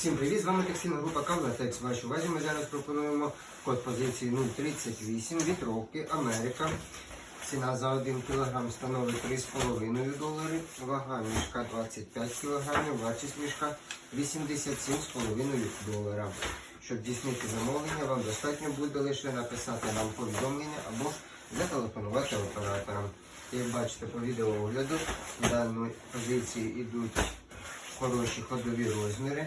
Всім привіт! З вами текстильна група Кавлатекс. Вашій увазі ми зараз пропонуємо код позиції 038 вітровки Америка. Ціна за 1 кг становить 3,5 долари, вага мішка 25 кг, вартість мішка 87,5 долара. Щоб здійснити замовлення, вам достатньо буде лише написати нам повідомлення або зателефонувати операторам. Як бачите по відеоогляду, даної позиції йдуть хороші ходові розміри.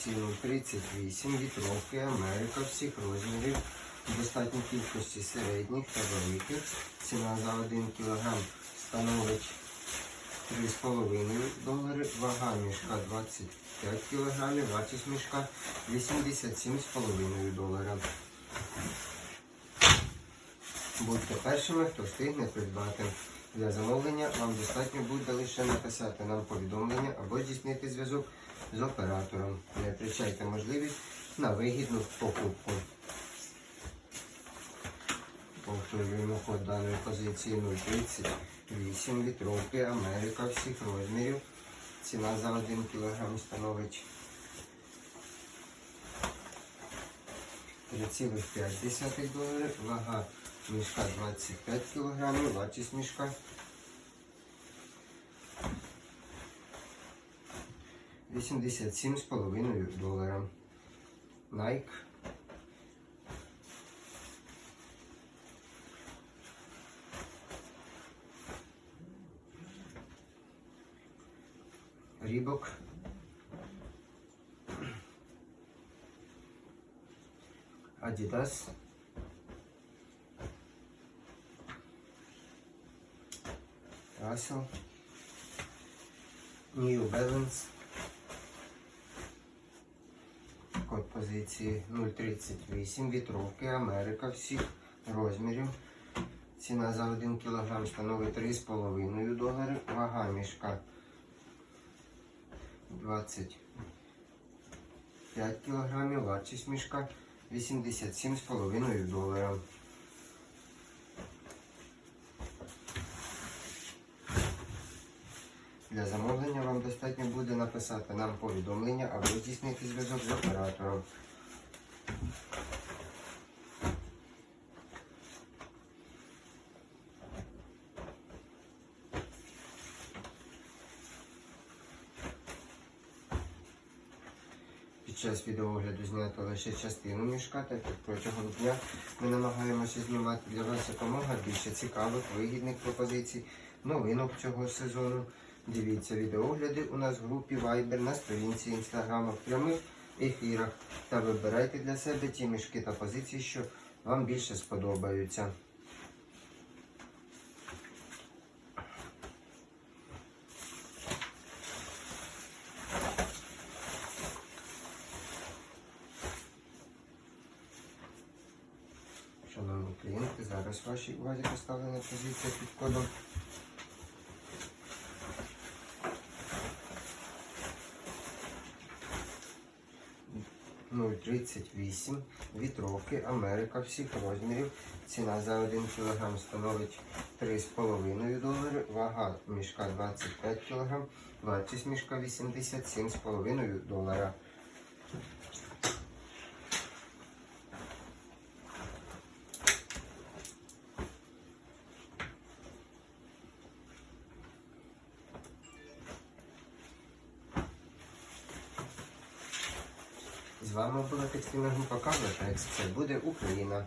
Позиції 38, вітровки, Америка всіх розмірів, достатньо кількості середніх та великих. Ціна за 1 кг становить 3,5 долари, вага мішка 25 кг, вартість мішка 87,5 долара. Будьте першими, хто встигне придбати. Для замовлення вам достатньо буде лише написати нам повідомлення або здійснити зв'язок з оператором. Не втрачайте можливість на вигідну покупку. Повторюємо код даної позиції 038 вітровки Америка всіх розмірів. Ціна за 1 кг становить 3,5 доларів. Вага мішка 25 кг, вартість мішка 87,5 долара. Nike. Рібок. Adidas. Russell. New Balance. Код позиції 038 вітровки Америка всіх розмірів. Ціна за 1 кг становить 3,5 долари. Вага мішка 25 кг. Вартість мішка 87,5 долара. Для замовлення вам достатньо буде написати нам повідомлення або здійснити зв'язок з оператором. Під час відеоогляду знято лише частину мішка, так як протягом дня ми намагаємося знімати для вас якомога більше цікавих, вигідних пропозицій, новинок цього сезону. Дивіться відеогляди у нас в групі Viber на сторінці Instagram в прямих ефірах та вибирайте для себе ті мішки та позиції, що вам більше сподобаються. Шановні клієнти, зараз вашій увазі поставлена позиція під кодом 0,38 вітровки Америка всіх розмірів. Ціна за 1 кг становить 3,5 долари, вага мішка 25 кг, вартість мішка 87,5 долара. З вами була Катерина група Кавлатекс. Це буде Україна.